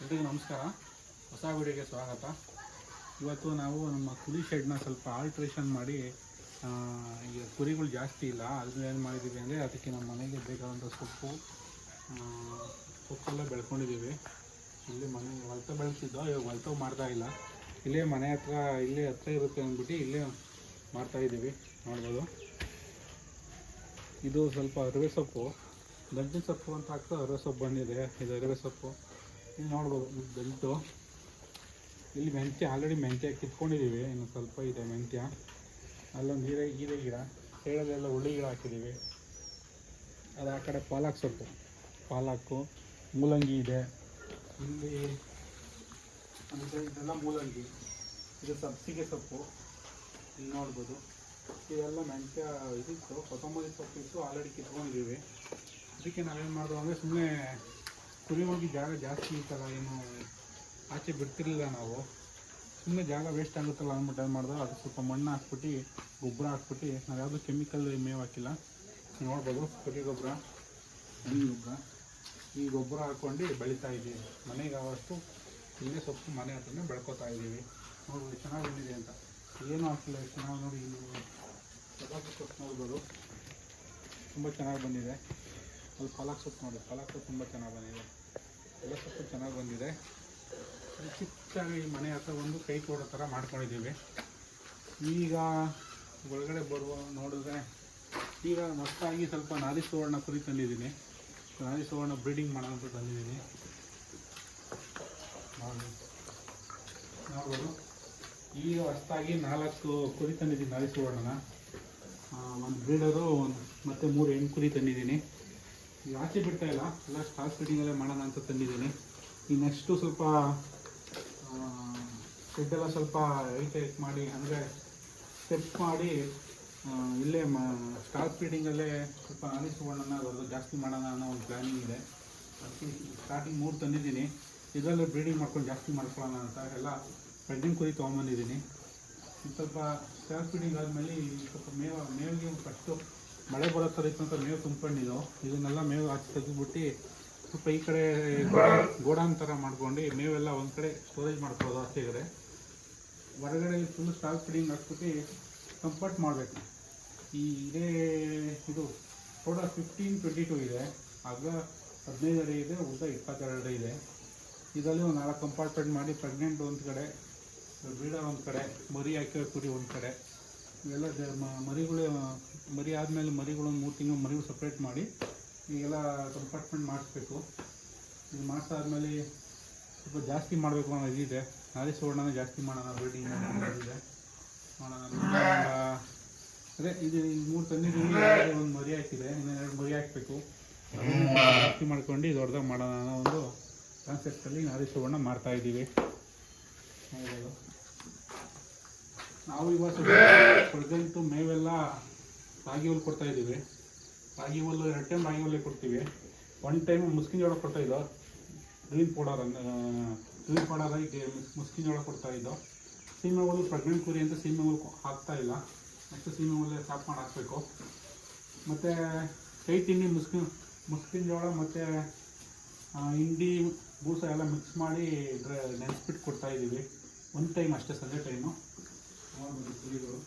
ಎಲ್ರಿಗೂ ನಮಸ್ಕಾರ. ಹೊಸ ವಿಡಿಯೋಗೆ ಸ್ವಾಗತ. ಇವತ್ತು ನಾವು ನಮ್ಮ ಕುರಿ ಶೆಡ್ನ ಸ್ವಲ್ಪ ಆಲ್ಟ್ರೇಷನ್ ಮಾಡಿ ಈಗ ಕುರಿಗಳು ಜಾಸ್ತಿ ಇಲ್ಲ. ಅದನ್ನ ಏನು ಮಾಡಿದ್ದೀವಿ ಅಂದರೆ ಅದಕ್ಕೆ ನಮ್ಮ ಮನೆಗೆ ಬೇಕಾದಂಥ ಸೊಪ್ಪು ಸೊಪ್ಪೆಲ್ಲ ಬೆಳ್ಕೊಂಡಿದ್ದೀವಿ ಇಲ್ಲಿ ಮನೆ ಹೊಲ್ತ ಬೆಳೆಸಿದ್ದೋ, ಇವಾಗ ಹೊಲ್ತ ಮಾಡ್ತಾ ಇಲ್ಲ. ಇಲ್ಲೇ ಮನೆ ಹತ್ರ, ಇಲ್ಲೇ ಹತ್ರ ಇರುತ್ತೆ ಅಂದ್ಬಿಟ್ಟು ಇಲ್ಲೇ ಮಾಡ್ತಾ ಇದ್ದೀವಿ. ನೋಡ್ಬೋದು. ಇದು ಸ್ವಲ್ಪ ಅರಿವೆ ಸೊಪ್ಪು. ದಂಟಿನ ಸೊಪ್ಪು ಅಂತ ಹಾಕ್ತಾ ಅರವೆ ಸೊಪ್ಪು ಬಂದಿದೆ. ಇದು ಅರವೆ ಸೊಪ್ಪು. ಇಲ್ಲಿ ನೋಡ್ಬೋದು ಬೆಲ್ಟು. ಇಲ್ಲಿ ಮೆಂತ್ಯ ಆಲ್ರೆಡಿ ಮೆಂತ್ಯ ಕಿತ್ಕೊಂಡಿದ್ದೀವಿ ಇನ್ನು ಸ್ವಲ್ಪ ಇದೆ ಮೆಂತ್ಯ. ಅಲ್ಲೊಂದು ಹೀರೆ ಹೀರೆ ಗಿಡ. ಹೇಳೋದೆಲ್ಲ ಹುಳಿ ಗಿಡ ಹಾಕಿದ್ದೀವಿ ಅದು ಆ ಕಡೆ ಪಾಲಕ್ ಸೊಪ್ಪು. ಪಾಲಕ್ಕು, ಮೂಲಂಗಿ ಇದೆ. ಇಲ್ಲಿ ಅಂದರೆ ಇದೆಲ್ಲ ಮೂಲಂಗಿ. ಇದು ಸಬ್ಸಿಗೆ ಸೊಪ್ಪು. ಇಲ್ಲಿ ನೋಡ್ಬೋದು. ಇದೆಲ್ಲ ಮೆಂತ್ಯ ಇದಿತ್ತು. ಕೊತ್ತಂಬರಿ ಸೊಪ್ಪಿತ್ತು. ಆಲ್ರೆಡಿ ಕಿತ್ಕೊಂಡಿದ್ದೀವಿ ಅದಕ್ಕೆ ನಾವೇನು ಮಾಡಿದ್ವು ಅಂದರೆ ಸುಮ್ಮನೆ ಕುರಿಗಳಿಗೆ ಜಾಗ ಜಾಸ್ತಿ ಇತ್ತಲ್ಲ, ಏನು ಆಚೆ ಬಿಡ್ತಿರ್ಲಿಲ್ಲ ನಾವು. ಸುಮ್ಮನೆ ಜಾಗ ವೇಸ್ಟ್ ಆಗುತ್ತಲ್ಲ ಅಂದ್ಬಿಟ್ಟು ಏನು ಮಾಡಿದ್ರೆ ಅದು ಸ್ವಲ್ಪ ಮಣ್ಣು ಹಾಕ್ಬಿಟ್ಟು, ಗೊಬ್ಬರ ಹಾಕ್ಬಿಟ್ಟು, ನಾವು ಯಾವುದೂ ಕೆಮಿಕಲ್ ಮೇವು ಹಾಕಿಲ್ಲ. ನೋಡ್ಬೋದು, ಕುರಿ ಗೊಬ್ಬರ ಹಣ್ಣು ಗೊಬ್ಬರ. ಈ ಗೊಬ್ಬರ ಹಾಕ್ಕೊಂಡು ಬೆಳೀತಾ ಇದ್ದೀವಿ. ಮನೆಗೆ ಆವಷ್ಟು ಇಲ್ಲೇ ಸೊಪ್ಪು ಮನೆ ಹತ್ರನೇ ಬೆಳ್ಕೊತಾ ಇದ್ದೀವಿ. ನೋಡ್ಬೋದು, ಚೆನ್ನಾಗಿ ಬಂದಿದೆ ಅಂತ. ಏನೂ ಹಾಕಿಲ್ಲ ಚೆನ್ನಾಗಿ ನೋಡಿ ಸೊಪ್ಪು ನೋಡ್ಬೋದು. ತುಂಬ ಚೆನ್ನಾಗಿ ಬಂದಿದೆ. ಅಲ್ಲಿ ಪಾಲಕ್ ಸೊಪ್ಪು ನೋಡಿ, ಪಾಲಕ್ ಸೊಪ್ಪು ತುಂಬ ಚೆನ್ನಾಗಿ ಬಂದಿದೆ. ಎಲ್ಲ ಸ್ವಲ್ಪ ಚೆನ್ನಾಗಿ ಬಂದಿದೆ. ಚಿಕ್ಕಾಗಿ ಮನೆ ಹತ್ರ ಒಂದು ಕೈ ಕೊಡೋ ಥರ ಮಾಡ್ಕೊಂಡಿದ್ದೀವಿ. ಈಗ ಒಳಗಡೆ ಬರುವ ನೋಡಿದ್ರೆ ಈಗ ಹೊಸದಾಗಿ ಸ್ವಲ್ಪ ನಾರಿ ಸುವರ್ಣ ಕುರಿ ತಂದಿದ್ದೀನಿ. ನಾರಿ ಸುವರ್ಣ ಬ್ರೀಡಿಂಗ್ ಅಂತ ತಂದಿದ್ದೀನಿ. ನೋಡಿ. ನೋಡ್ಬೋದು. ಈಗ ಹೊಸದಾಗಿ ನಾಲ್ಕು ಕುರಿ ತಂದಿದ್ದೀನಿ ನಾರಿ ಸುವರ್ಣನ. ಒಂದು ಬ್ರೀಡರು, ಒಂದು ಮತ್ತು ಮೂರು ಹೆಣ್ಣು ಕುರಿ ತಂದಿದ್ದೀನಿ. ಆಚೆ ಬಿಡ್ತಾ ಇಲ್ಲ? ಎಲ್ಲ ಸ್ಟಾಲ್ ಫಿಟ್ಟಿಂಗಲ್ಲೇ ಮಾಡೋಣ ಅಂತ ತಂದಿದ್ದೀನಿ. ಈ ನೆಕ್ಸ್ಟು ಸ್ವಲ್ಪ ಶೆಡ್ಡೆಲ್ಲ ಸ್ವಲ್ಪ ಹೈಟ್ ಹೈಟ್ ಮಾಡಿ, ಅಂದರೆ ಸ್ಟೆಪ್ ಮಾಡಿ ಇಲ್ಲೇ ಮ ಸ್ಟಾಲ್ ಫೀಡಿಂಗಲ್ಲೇ ಸ್ವಲ್ಪ ಅನಿಸ್ಕೊಳ್ಳೋಣ ಅದರದ್ದು ಜಾಸ್ತಿ ಮಾಡೋಣ ಅನ್ನೋ ಒಂದು ಪ್ಲ್ಯಾನಿಂಗ್ ಇದೆ. ಅದಕ್ಕೆ ಸ್ಟಾರ್ಟಿಂಗ್ ಮೂರು ತಂದಿದ್ದೀನಿ. ಇದರಲ್ಲೇ ಬ್ರೀಡಿಂಗ್ ಮಾಡ್ಕೊಂಡು ಜಾಸ್ತಿ ಮಾಡ್ಕೊಳ್ಳೋಣ ಅಂತ ಎಲ್ಲ ಪ್ರೆಗ್ನೆಂಟ್ ಕುರಿ ತೊಗೊಂಬಂದಿದ್ದೀನಿ ಸ್ವಲ್ಪ ಸ್ಟಾಲ್ ಫೀಡಿಂಗ್ ಆದಮೇಲೆ ಸ್ವಲ್ಪ ಮೇವ, ಮೇವಿಗೆ ಫಸ್ಟು ಮಳೆ ಬರೋ ಥರ ಇತ್ತು ಅಂತ ಮೇವು ತುಂಬ್ಕೊಂಡಿದ್ದು, ಇದನ್ನೆಲ್ಲ ಮೇವು ಹಾಕಿ ತೆಗೆದ್ಬಿಟ್ಟು ಸ್ವಲ್ಪ ಈ ಕಡೆ ಗೋಡಾನ್ ಥರ ಮಾಡ್ಕೊಂಡು ಮೇವೆಲ್ಲ ಒಂದು ಕಡೆ ಸ್ಟೋರೇಜ್ ಮಾಡ್ಕೊಳ್ಳೋದು ಆಚೆಗಡೆ ಹೊರಗಡೆ ಫುಲ್ ಸ್ಟಾಕ್ ಫೀಡಿಂಗ್ ಹಾಕ್ಬಿಟ್ಟು ಕಂಫರ್ಟ್ ಮಾಡಬೇಕು. ಈ ಇದೇ ಇದು ಟೋಟಲ್ ಫಿಫ್ಟೀನ್ ಟ್ವೆಂಟಿ ಟು ಇದೆ. ಆಗ ಹದಿನೈದು ಅಡಿ ಇದೆ, ಉದ್ದ ಇಪ್ಪತ್ತೆರಡು ಅಡಿ ಇದೆ. ಇದರಲ್ಲಿ ಒಂದು ನಾಲ್ಕು ಕಂಪಾರ್ಟ್ಮೆಂಟ್ ಮಾಡಿ ಪ್ರೆಗ್ನೆಂಟ್ ಒಂದು ಕಡೆ ಬ್ರೀಡರ್ ಒಂದು ಕಡೆ, ಮರಿ ಹಾಕಿರೋ ಕುರಿ ಒಂದು ಕಡೆ. ಇವೆಲ್ಲ ಮರಿಗಳು, ಮರಿ ಆದಮೇಲೆ ಮರಿಗಳು ಒಂದು ಮೂರು ತಿಂಗಳು ಮರಿಗಳು ಸಪ್ರೇಟ್ ಮಾಡಿ, ಈಗೆಲ್ಲ ಕಂಪಾರ್ಟ್ಮೆಂಟ್ ಮಾಡಿಸ್ಬೇಕು. ಇದು ಮಾಡಿಸಾದ್ಮೇಲೆ ಸ್ವಲ್ಪ ಜಾಸ್ತಿ ಮಾಡಬೇಕು ಅನ್ನೋ ಇದಿದೆ ನಾಳೆ ಸುವರ್ಣನ ಜಾಸ್ತಿ ಮಾಡೋಣ ಬಿಲ್ಡಿಂಗ್ ಇದೆ ಮಾಡೋಣ ಅದೇ, ಇದು ಮೂರು ತಂದಿದ್ದು ಒಂದು ಮರಿ ಹಾಕಿದೆ. ಇನ್ನೂ ಎರಡು ಮರಿ ಹಾಕಬೇಕು. ಜಾಸ್ತಿ ಮಾಡ್ಕೊಂಡು ದೊಡ್ಡದಾಗ ಮಾಡೋಣ ಅನ್ನೋ ಒಂದು ಕಾನ್ಸೆಪ್ಟಲ್ಲಿ ನಾಳೆ ಸುವರ್ಣ ಮಾಡ್ತಾಯಿದ್ದೀವಿ ಹೌದು. ನಾವು ಇವತ್ತು ಪ್ರೆಸೆಂಟು ಮೇವೆಲ್ಲ ರಾಗಿ ಕೊಡ್ತಾ ಇದ್ದೀವಿ. ರಾಗಿ ಹುಲ್ಲು ಎರಡು ಟೈಮ್ ರಾಗಿ ಹುಲ್ಲೇ ಕೊಡ್ತೀವಿ. ಒನ್ ಟೈಮ್ ಮುಸ್ಕಿನ ಜೋಳ ಕೊಡ್ತಾ ಇದ್ದೋ ಗ್ರೀನ್ ಪೌಡರ್ ಗ್ರೀನ್ ಪೌಡರ್ ಮುಸ್ಕಿನ ಜೋಳ ಕೊಡ್ತಾ ಇದ್ದೋ, ಸೀಮೆ ಹುಲ್ಲು ಪ್ರೆಗ್ನೆಂಟ್ ಕುರಿ ಅಂತ ಸೀಮೆ ಹುಲ್ಲು ಹಾಕ್ತಾ ಇಲ್ಲ. ನೆಕ್ಸ್ಟ್ ಸೀಮೆ ಹುಲ್ಲೇ ಸ್ಟಾಪ್ ಮಾಡಿ ಹಾಕಬೇಕು. ಮತ್ತು ಕೈ ತಿಂಡಿ ಮುಸ್ಕಿನ ಮುಸ್ಕಿನ ಜೋಳ ಮತ್ತು ಹಿಂಡಿ, ಬೂಸ ಎಲ್ಲ ಮಿಕ್ಸ್ ಮಾಡಿ ನೆನೆಸ್ಬಿಟ್ಟು ಕೊಡ್ತಾ ಇದ್ದೀವಿ. ಒಂದು ಟೈಮ್ ಅಷ್ಟೇ ಸಂಜೆ ಟೈಮು ನೋಡ್ಬೋದು ಕುರಿಗಳು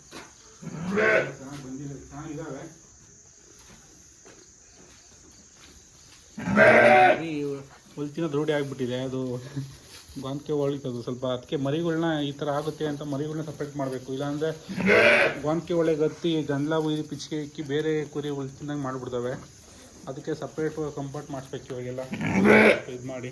ಚೆನ್ನಾಗಿ ಬಂದಿದೆ ಚೆನ್ನಾಗಿದ್ದಾವೆ ಹೊಲ್ತಿನ ರೂಢಿ ಆಗಿಬಿಟ್ಟಿದೆ, ಅದು ಗಾಂದ್ಕೆ ಒಳಿತದು ಸ್ವಲ್ಪ ಅದಕ್ಕೆ ಮರಿಗಳನ್ನ ಈ ಥರ ಆಗುತ್ತೆ ಅಂತ ಮರಿಗಳನ್ನ ಸಪ್ರೇಟ್ ಮಾಡಬೇಕು. ಇಲ್ಲಾಂದರೆ ಗಾಂದ್ಕೆ ಒಳ್ಳೆ ಗತ್ತಿ, ಗಂಡ್ಲ, ಉಯ್ದು, ಪಿಚ್ಕೆ ಇಕ್ಕಿ ಬೇರೆ ಕುರಿ ಹೊಲ್ತಿನಾಗ ಮಾಡಿಬಿಡ್ತವೆ. ಅದಕ್ಕೆ ಸಪ್ರೇಟ್ ಕಂಫರ್ಟ್ ಮಾಡಿಸ್ಬೇಕು ಇವಾಗೆಲ್ಲ. ಇದು ಮಾಡಿ.